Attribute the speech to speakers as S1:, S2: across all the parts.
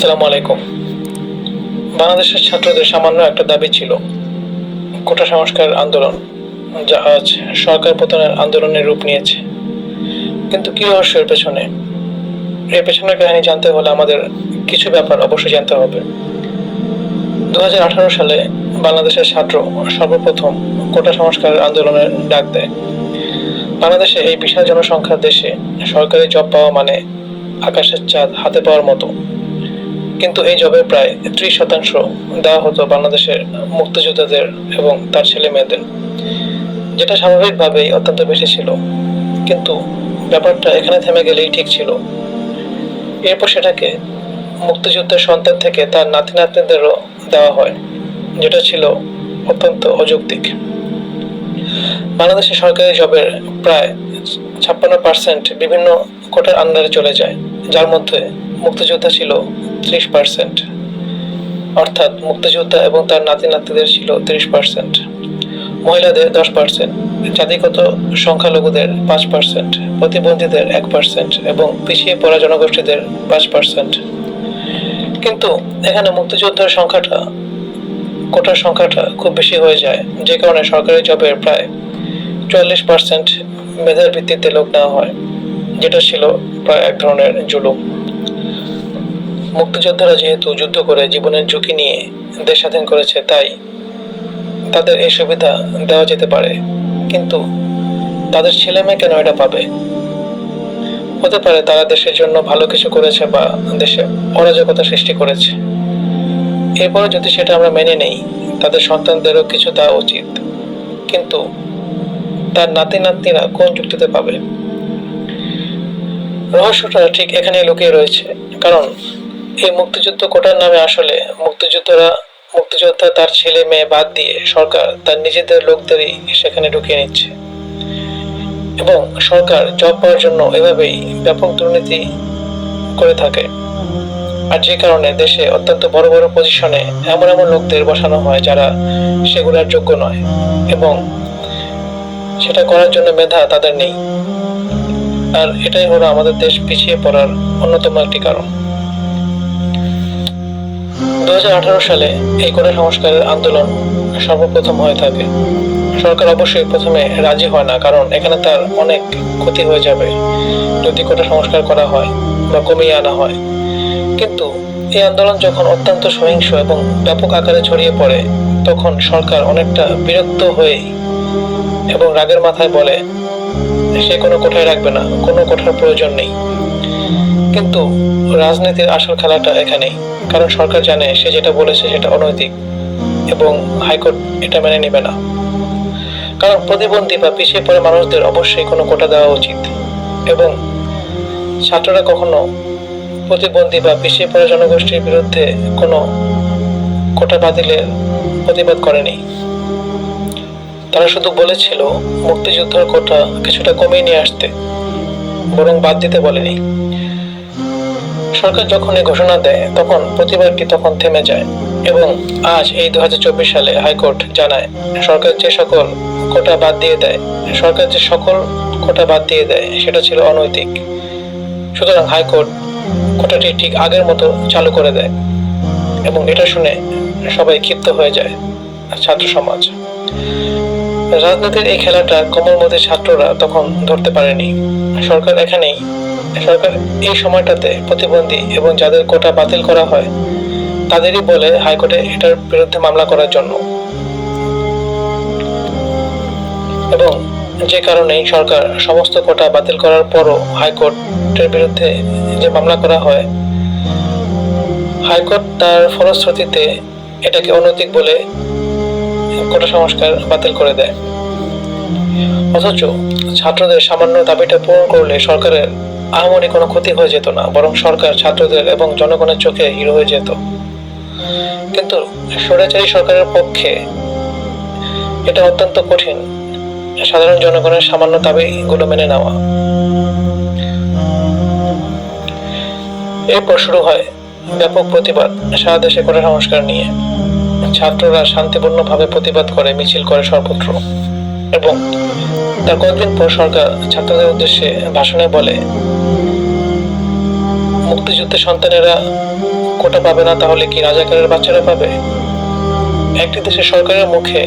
S1: আসসালামু আলাইকুম। বাংলাদেশের ছাত্রদের সামান্য একটা দাবি ছিল, কোটা সংস্কার আন্দোলন, যা আজ সরকার পতনের আন্দোলনের রূপ নিয়েছে। কিন্তু কি রহস্য এর পেছনে? এর পেছনের কাহিনী জানতে হলে আমাদের কিছু ব্যাপার অবশ্যই জানতে হবে। দু হাজার আঠারো সালে বাংলাদেশের ছাত্র সর্বপ্রথম কোটা সংস্কার আন্দোলনের ডাক দেয়। বাংলাদেশে এই বিশাল জনসংখ্যার দেশে সরকারি জব পাওয়া মানে আকাশের চাঁদ হাতে পাওয়ার মতো। কিন্তু এই জবের প্রায় ত্রিশ শতাংশ দেওয়া হতো বাংলাদেশের মুক্তিযোদ্ধাদের এবং তার ছেলে মেয়েদের যেটা স্বাভাবিকভাবেই অত্যন্ত বেশি ছিল। কিন্তু ব্যাপারটা এখানে থেমে গেলেই ঠিক ছিল। এরপর সেটাকে মুক্তিযুদ্ধের সন্তান থেকে তার নাতি নাতনিদেরও দেওয়া হয়, যেটা ছিল অত্যন্ত অযৌক্তিক। বাংলাদেশের সরকারি জবের প্রায় ছাপ্পান্ন পার্সেন্ট বিভিন্ন কোটার আন্ডারে চলে যায়, যার মধ্যে মুক্তিযোদ্ধা ছিল ত্রিশ পার্সেন্ট অর্থাৎ মুক্তিযোদ্ধা এবং তার নাতি নাতিদের ছিল ত্রিশ পার্সেন্ট মহিলাদের দশ পার্সেন্ট জাতিগত সংখ্যালঘুদের পাঁচ পার্সেন্ট প্রতিবন্ধীদের এক পার্সেন্ট এবং পিছিয়ে পড়া জনগোষ্ঠীদের পাঁচ পার্সেন্ট কিন্তু এখানে মুক্তিযোদ্ধার সংখ্যাটা, কোটার সংখ্যাটা খুব বেশি হয়ে যায়, যে কারণে সরকারি জবের প্রায় চুয়াল্লিশ পার্সেন্ট মেধার ভিত্তিতে লোক নেওয়া হয়, যেটা ছিল প্রায় এক ধরনের জুলুম। মুক্তিযোদ্ধারা যেহেতু যুদ্ধ করে জীবনের ঝুঁকি নিয়ে দেশ স্বাধীন করেছে, তাই তাদের এই সুবিধা দেওয়া যেতে পারে। কিন্তু তাদের ছেলে মেয়ে কেন এটা পাবে? হতে পারে তারা দেশের জন্য ভালো কিছু করেছে বা দেশে অরাজকতা সৃষ্টি করেছে। এরপরে যদি সেটা আমরা মেনে নেই, তাদের সন্তানদেরও কিছু দেওয়া উচিত। কিন্তু তার নাতি নাতনিরা কোন যুক্তিতে পাবে? রহস্যটা ঠিক এখানেই লুকিয়ে রয়েছে। কারণ এই মুক্তিযুদ্ধ কোটার নামে আসলে মুক্তিযোদ্ধারা, মুক্তিযোদ্ধা তার ছেলে মেয়ে বাদ দিয়ে সরকার তার নিজেদের লোকদেরই সেখানে ঢুকিয়ে নিচ্ছে। এবং সরকার জব পাওয়ার জন্য এভাবেই ব্যাপক দুর্নীতি করে থাকে। আর যে কারণে দেশে অত্যন্ত বড় বড় পজিশনে এমন এমন লোকদের বসানো হয় যারা সেগুলোর যোগ্য নয় এবং সেটা করার জন্য মেধা তাদের নেই। আর এটাই হলো আমাদের দেশ পিছিয়ে পড়ার অন্যতম একটি কারণ। দু হাজার আঠারো সালে এই কোটা সংস্কারের আন্দোলন সর্বপ্রথম হয়ে থাকে। সরকার অবশ্যই প্রথমে রাজি হয় না, কারণ এখানে তার অনেক ক্ষতি হয়ে যাবে। যদি কোটা সংস্কার করা হয় বা কমিয়ে আনা হয়। কিন্তু এই আন্দোলন যখন অত্যন্ত সহিংস এবং ব্যাপক আকারে ছড়িয়ে পড়ে, তখন সরকার অনেকটা বিরক্ত হয়ে এবং রাগের মাথায় বলে, সে কোনো কোঠায় রাখবে না, কোনো কোঠার প্রয়োজন নেই। কিন্তু রাজনীতির আসল খেলাটা এখানেই। কারণ সরকার জানে, সে যেটা বলেছে সেটা অনৈতিক এবং হাইকোর্ট এটা মেনে নেবে না। কারণ প্রতিবন্ধী বা পিছিয়ে পড়ে মানুষদের অবশ্যই কোনো কোটা দেওয়া উচিত। এবং ছাত্ররা কখনো প্রতিবন্ধী বা পিছিয়ে পড়া জনগোষ্ঠীর বিরুদ্ধে কোনো কোটা বাতিলের প্রতিবাদ করেনি। তারা শুধু বলেছিল, মুক্তিযুদ্ধের কোটা কিছুটা কমিয়ে নিয়ে আসতে, বরং বাদ দিতে বলেনি। সরকার যখন এই ঘোষণা দেয়, তখন প্রতিবাদটি তখন থেমে যায় এবং আজ এই দুই হাজার চব্বিশ সালে হাইকোর্ট জানায়, সরকার যে সকল কোটা বাদ দিয়ে দেয়, সরকার যে সকল কোটা বাদ দিয়ে দেয়, সেটা ছিল অনৈতিক। সুতরাং হাইকোর্ট কোটাটি ঠিক আগের মতো চালু করে দেয় এবং এটা শুনে সবাই ক্ষিপ্ত হয়ে যায়, ছাত্র সমাজ। রাজনীতির এই খেলাটা কমল মধ্যে ছাত্ররা তখন ধরতে পারেনি। সরকার এখানেই, সরকার এই সময়টাতে প্রতিবন্ধী এবং যাদের কোটা বাতিল করা হয়, তাদেরই বলে হাইকোর্টে এটার বিরুদ্ধে মামলা করার জন্য। এবং যে কারণেই সরকার সমস্ত কোটা বাতিল করার পরও হাইকোর্টের বিরুদ্ধে যে মামলা করা হয়, হাইকোর্ট তার ফলশ্রুতিতে এটাকে অনৈতিক বলে কোটা সংস্কার বাতিল করে দেয়। অথচ ছাত্রদের সামান্য দাবিটা পূরণ করলে সরকারের আহামরি কোনো ক্ষতি হয়ে যেত না, বরং সরকার ছাত্রদের এবং জনগণের চোখে হিরো হয়ে যেত। কিন্তু স্বৈরাচারী সরকারের পক্ষে এটা অত্যন্ত কঠিন, সাধারণ জনগণের সামান্য দাবিগুলো মেনে নেওয়া। এরপর শুরু হয় ব্যাপক প্রতিবাদ, সারা দেশে কোটা সংস্কার নিয়ে। ছাত্ররা শান্তিপূর্ণভাবে প্রতিবাদ করে, মিছিল করে সর্বত্র। এবং তার কয়েকদিন পর সরকার ছাত্রদের উদ্দেশ্যে ভাষণে বলে মুক্তিযুদ্ধের সন্তানেরা কোটা পাবে না, তাহলে কি রাজাকারের বাচ্চারা পাবে? একটি দেশের সরকারের মুখে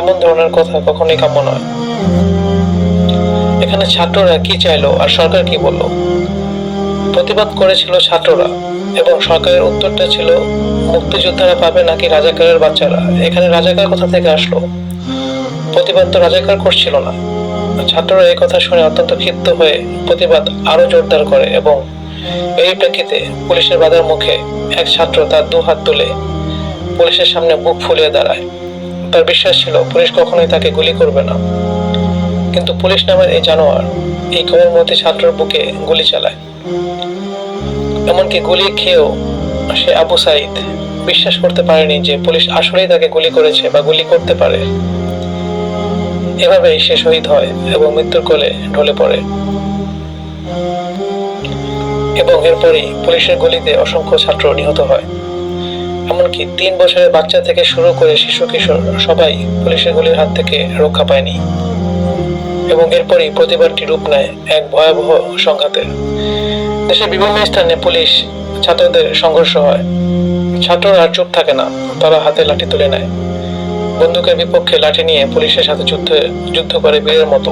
S1: এমন ধরনের কথা কখনোই কাম্য নয়। এখানে ছাত্ররা কি চাইলো আর সরকার কি বলল? প্রতিবাদ করেছিল ছাত্ররা এবং সরকারের উত্তরটা ছিল, মুক্তিযোদ্ধারা পাবে নাকি রাজাকারের বাচ্চারা? এখানে রাজাকার কোথা থেকে আসলো? প্রতিবাদ তো রাজাকার করছিল না। ছাত্ররা এই কথা শুনে অত্যন্ত ক্ষিপ্ত হয়ে প্রতিবাদ আরও জোরদার করে এবং এই প্রেক্ষিতে পুলিশের বাধার মুখে এক ছাত্র তার দু হাত তুলে পুলিশের সামনে বুক ফুলিয়ে দাঁড়ায়। তার বিশ্বাস ছিল পুলিশ কখনোই তাকে গুলি করবে না। কিন্তু পুলিশ নামের এই জানোয়ার এই কোমলমতি ছাত্রের বুকে গুলি চালায়। এমনকি গুলি খেয়েও সে আবু সাইদ বিশ্বাস করতে পারেনি যে পুলিশ আসলেই তাকে গুলি করেছে বা গুলি করতে পারে। এভাবেই সে শহীদ হয় এবং মৃত্যুর কোলে ঢলে পড়ে। এবং এরপরই পুলিশের গুলিতে অসংখ্য ছাত্র নিহত হয়। এমনকি তিন বছরের বাচ্চা থেকে শুরু করে শিশু কিশোর সবাই পুলিশের গুলির হাত থেকে রক্ষা পায়নি। এবং এরপরই প্রতিবাদটি রূপ নেয় এক ভয়াবহ সংঘাতের। দেশের বিভিন্ন স্থানে পুলিশ ছাত্রদের সংঘর্ষ হয়। ছাত্ররা চুপ থাকে না, তারা হাতে লাঠি তুলে নেয়। বন্দুকের বিপক্ষে লাঠি নিয়ে পুলিশের সাথে যুদ্ধে যুদ্ধ করে বীরের মতো।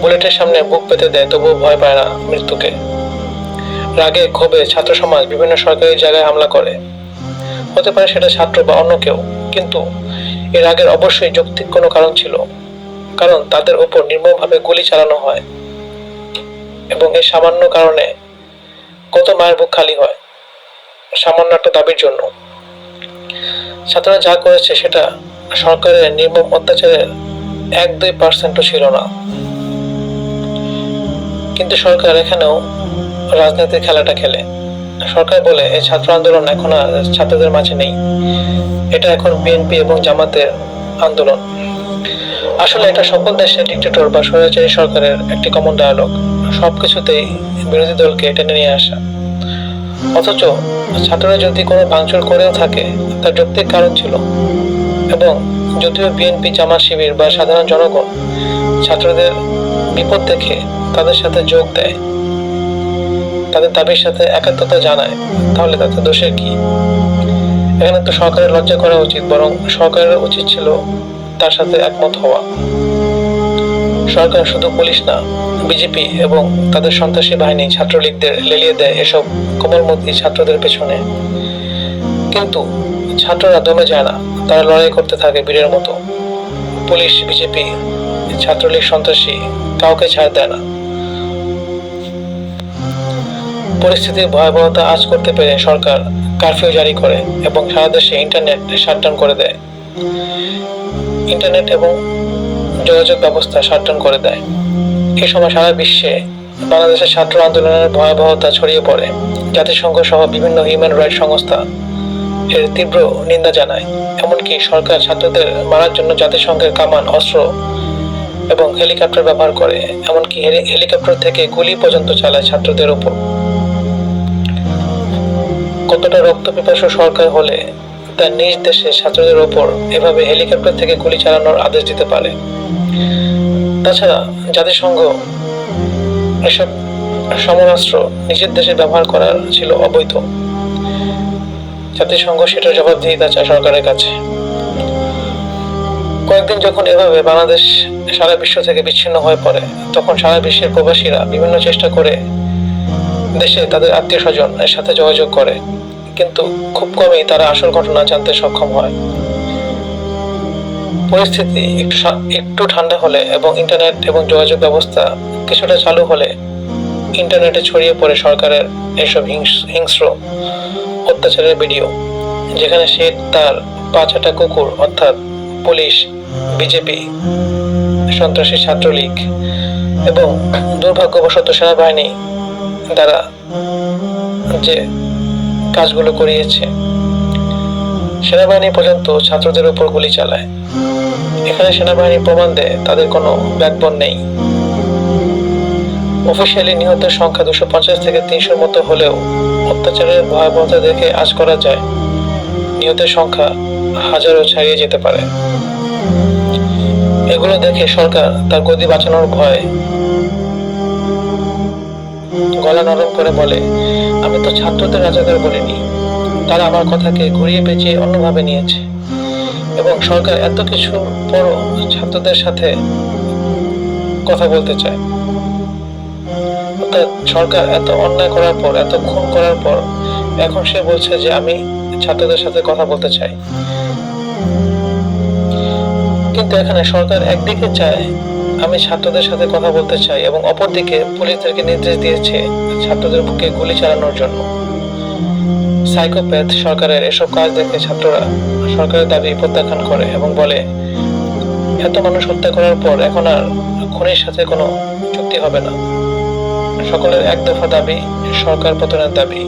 S1: বুলেটের সামনে বুক পেতে দেয়, তবুও ভয় পায় না মৃত্যুকে। রাগে ক্ষোভে ছাত্র সমাজ বিভিন্ন সরকারি জায়গায় হামলা করে। হতে পারে সেটা ছাত্র বা অন্য কেউ, কিন্তু এর আগের অবশ্যই যৌক্তিক কোনো কারণ ছিল, কারণ তাদের উপর নির্মমভাবে গুলি চালানো হয়। এবং এই সামান্য কারণে কত মায়ের বুক খালি হয়, সামান্য একটা দাবির জন্য। ছাত্ররা যা করেছে সেটা সরকারের নির্মম অত্যাচারের এক দুই পার্সেন্টও ছিল না। কিন্তু সরকার এখানেও রাজনীতির খেলাটা খেলে। সরকার বলে, এই ছাত্র আন্দোলন এখন আর ছাত্রদের মাঝে নেই। এটা এখন বিএনপি এবং জামাতের আন্দোলন। আসলে এটা সকল দেশের ডিক্টেটর বা স্বৈরাচারী সরকারের একটি কমন ডায়ালগ সবকিছুতেই বিরোধী দলকে টেনে নিয়ে আসা। অথচ ছাত্ররা যদি কোনো ভাঙচুর করেও থাকে, তার যৌক্তিক কারণ ছিল। এবং যদিও বিএনপি জামাত শিবির বা সাধারণ জনগণ ছাত্রদের বিপদ দেখে তাদের সাথে যোগ দেয়, তাদের দাবির সাথে একাত্মতা জানায়, তাহলে তাতে দোষের কি? এখানে তো সরকারের লজ্জা করা উচিত, বরং সরকারের উচিত ছিল তার সাথে একমত হওয়া। সরকার শুধু পুলিশ না বিজেপি এবং তাদের সন্ত্রাসী বাহিনী ছাত্রলীগদের লেলিয়ে দেয় এসব কোমলমতি ছাত্রদের পেছনে। কিন্তু ছাত্ররা দমে যায় না। তারা লড়াই করতে থাকে বীরের মতো। পুলিশ, বিজেপি, ছাত্রলীগ, সন্ত্রাসী কাউকে ছাড় দেয় না। পরিস্থিতির ভয়াবহতা আজ করতে পেরে সরকার কারফিউ জারি করে এবং সারা দেশে ইন্টারনেট শাটডাউন করে দেয়। ইন্টারনেট এবং যোগাযোগ ব্যবস্থা শাটডাউন করে দেয়। এই সময় সারা বিশ্বে বাংলাদেশের ছাত্র আন্দোলনের ভয়াবহতা ছড়িয়ে পড়ে। জাতিসংঘ সহ বিভিন্ন হিউম্যান রাইটস সংস্থা এর তীব্র নিন্দা জানায়। এমনকি সরকার ছাত্রদের মারার জন্য জাতিসংঘের কামান, অস্ত্র এবং হেলিকপ্টার ব্যবহার করে, এমনকি হেলিকপ্টার থেকে গুলি পর্যন্ত চালায় ছাত্রদের উপর কতটা রক্ত সরকার হলে তার নিজ দেশে ছাত্রদের ওপর এভাবে হেলিকপ্টার থেকে গুলি চালানোর আদেশ দিতে পারে? তাছাড়া জাতিসংঘ এসব সমরাস্ত্র নিজের দেশে ব্যবহার করার ছিল অবৈধ। জাতিসংঘ সেটার জবাবদিহিতা চায় সরকারের কাছে। কয়েকদিন যখন এভাবে বাংলাদেশ সারা বিশ্ব থেকে বিচ্ছিন্ন হয়ে পড়ে, তখন সারা বিশ্বের প্রবাসীরা বিভিন্ন চেষ্টা করে দেশে তাদের আত্মীয় স্বজনের সাথে যোগাযোগ করে। কিন্তু খুব কমই তারা আসল ঘটনা জানতে সক্ষম হয়। পরিস্থিতি একটু একটু ঠান্ডা হলে এবং ইন্টারনেট এবং যোগাযোগ ব্যবস্থা কিছুটা চালু হলে ইন্টারনেটে ছড়িয়ে পড়ে সরকারের এসব হিংস- হিংস্র অত্যাচারের ভিডিও যেখানে সে তার পাঁচাটা কুকুর অর্থাৎ পুলিশ, বিজেপি, সন্ত্রাসী ছাত্রলীগ এবং দুর্ভাগ্যবশত সেনাবাহিনী দ্বারা যে কাজগুলো করিয়েছে। সেনাবাহিনী পর্যন্ত ছাত্রদের উপর গুলি চালায়। এখানে সেনাবাহিনী প্রমাণ দেয়, তাদের কোনো ব্যাকবন নেই। অফিসিয়ালি নিহতের সংখ্যা দুশো পঞ্চাশ থেকে তিনশোর মতো হলেও অত্যাচারের ভয়াবহতা দেখে আজ করা যায়, নিহতের সংখ্যা হাজারও ছাড়িয়ে যেতে পারে। এগুলো দেখে সরকার তার গদি বাঁচানোর ভয়ে গলা নরম করে বলে, আমি তো ছাত্রদের রাজাকার বলিনি। তারা আমার কথাকে ঘুরিয়ে পেঁচিয়ে অন্যভাবে নিয়েছে। এবং সরকার এত কিছু পরও ছাত্রদের সাথে কথা বলতে চায়। সরকার এত অন্যায় করার পর, এত খুন করার পর, এখন সে বলছে যে আমি ছাত্রদের সাথে কথা বলতে চাই। কিন্তু এখানে সরকার একদিকে চায়, আমি ছাত্রদের সাথে কথা বলতে চাই এবং অপরদিকে পুলিশদেরকে নির্দেশ দিয়েছে ছাত্রদের বুকে গুলি চালানোর জন্য। সাইকোপ্যাথ সরকারের এসব কাজ দেখে ছাত্ররা সরকারের দাবি প্রত্যাখ্যান করে এবং বলে, এত মানুষ হত্যা করার পর এখন আর খুনির সাথে কোনো চুক্তি হবে না। সকলের এক দফা দাবি, সরকার পতনের দাবি।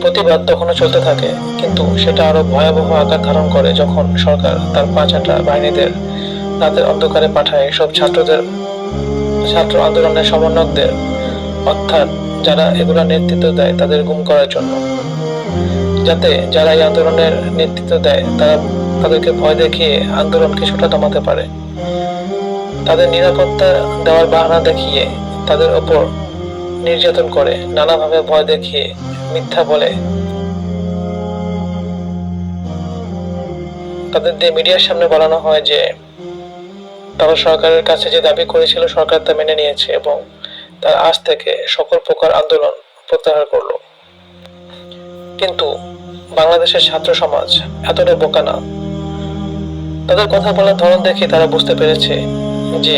S1: প্রতিবাদ তখনও চলতে থাকে, কিন্তু সেটা আরও ভয়াবহ আকার ধারণ করে যখন সরকার তার পাঁচ আটা বাহিনীদের রাতের অন্ধকারে পাঠায় সব ছাত্রদের, ছাত্র আন্দোলনের সমন্বয়কদের। অর্থাৎ যারা এগুলা নেতৃত্ব দেয় তাদের গুম করার জন্য। যাতে যারা এই আন্দোলনের নেতৃত্ব দেয়, তারা তাদেরকে ভয় দেখিয়ে আন্দোলন কিছুটা দমাতে পারে। তাদের নিরাপত্তা দেওয়ার বাহানা দেখিয়ে তাদের ওপর নির্যাতন করে, নানাভাবে ভয় দেখিয়ে মিথ্যা বলে। তাদের দিয়ে মিডিয়ার সামনে বলানো হয় যে, তারা সরকারের কাছে যে দাবি করেছিল সরকার তা মেনে নিয়েছে এবং তার আজ থেকে সকল প্রকার আন্দোলন প্রত্যাহার করল। কিন্তু বাংলাদেশের ছাত্র সমাজ এতটা বোকা না। তাদের কথা বলার ধরন দেখে তারা বুঝতে পেরেছে যে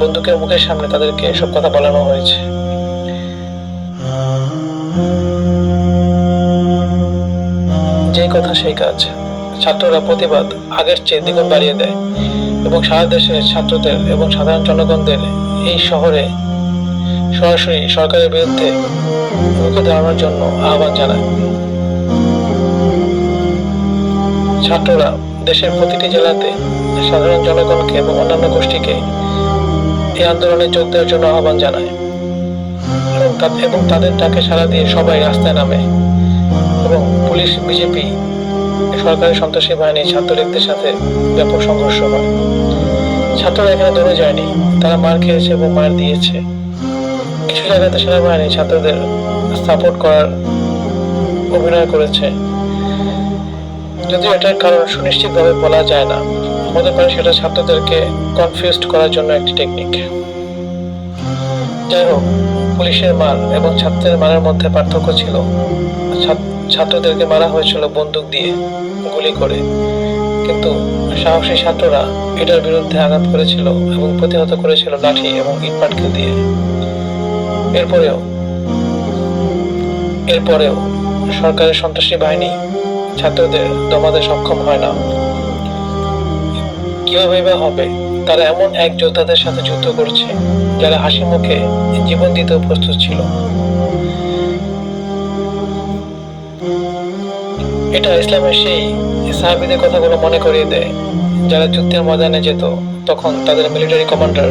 S1: বন্দুকের মুখের সামনে তাদেরকে এসব কথা বলানো হয়েছে। যেই কথা সেই কাজ। ছাত্ররা প্রতিবাদ আগের চেয়ে দ্বিগুণ বাড়িয়ে দেয় এবং সারা দেশের ছাত্রদের এবং সাধারণ জনগণদের এই শহরে সরাসরি সরকারের বিরুদ্ধে রুখে দাঁড়ানোর জন্য আহ্বান জানায়। ছাত্ররা দেশের প্রতিটি জেলাতে সাধারণ জনগণকে এবং অন্যান্য গোষ্ঠীকে এই আন্দোলনে যোগ দেওয়ার জন্য আহ্বান জানায়। এবং তাদের ডাকে সাড়া দিয়ে সবাই রাস্তায় নামে এবং পুলিশ, বিজেপি সরকারি সন্ত্রাসী বাহিনী, ছাত্রলীগদের সাথে ব্যাপক সংঘর্ষ হয়। ছাত্ররা এখানে দৌড়ে যায়নি। তারা মার খেয়েছে এবং মার দিয়েছে। কিছু জায়গাতে সেনাবাহিনী ছাত্রদের সাপোর্ট করার অভিনয় করেছে। যদিও এটার কারণ সুনিশ্চিতভাবে বলা যায় না হতে পারে সেটা ছাত্রদেরকে কনফিউজড করার জন্য একটি টেকনিক যাই হোক, পুলিশের মান এবং ছাত্রের মানের মধ্যে পার্থক্য ছিল। ছাত্রদেরকে মারা হয়েছিল বন্দুক দিয়ে গুলি করে। কিন্তু সাহসী ছাত্ররা এটার বিরুদ্ধে আঘাত করেছিল এবং প্রতিহত করেছিল লাঠি এবং ইট পাটকেল দিয়ে। এরপরেও এরপরেও সরকারের সন্ত্রাসী বাহিনী ছাত্রদের দমাতে সক্ষম হয় না। কীভাবে বা হবে? তারা এমন এক যোদ্ধাদের সাথে যুদ্ধ করছে, যারা হাসি মুখে জীবন দিতেও প্রস্তুত ছিল। এটা ইসলামের সেই সাহাবিদের কথাগুলো মনে করিয়ে দেয়, যারা যুদ্ধের ময়দানে যেত, তখন তাদের military commander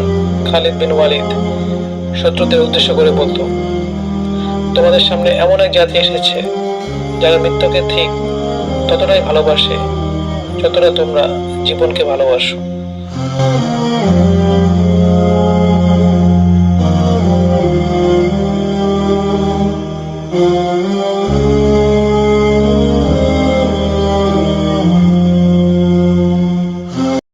S1: Khalid bin Walid শত্রুদের উদ্দেশ্য করে বলতো, তোমাদের সামনে এমন এক জাতি এসেছে যারা মৃত্যুকে ঠিক ততটাই ভালোবাসে যতটা তোমরা জীবনকে ভালোবাসো।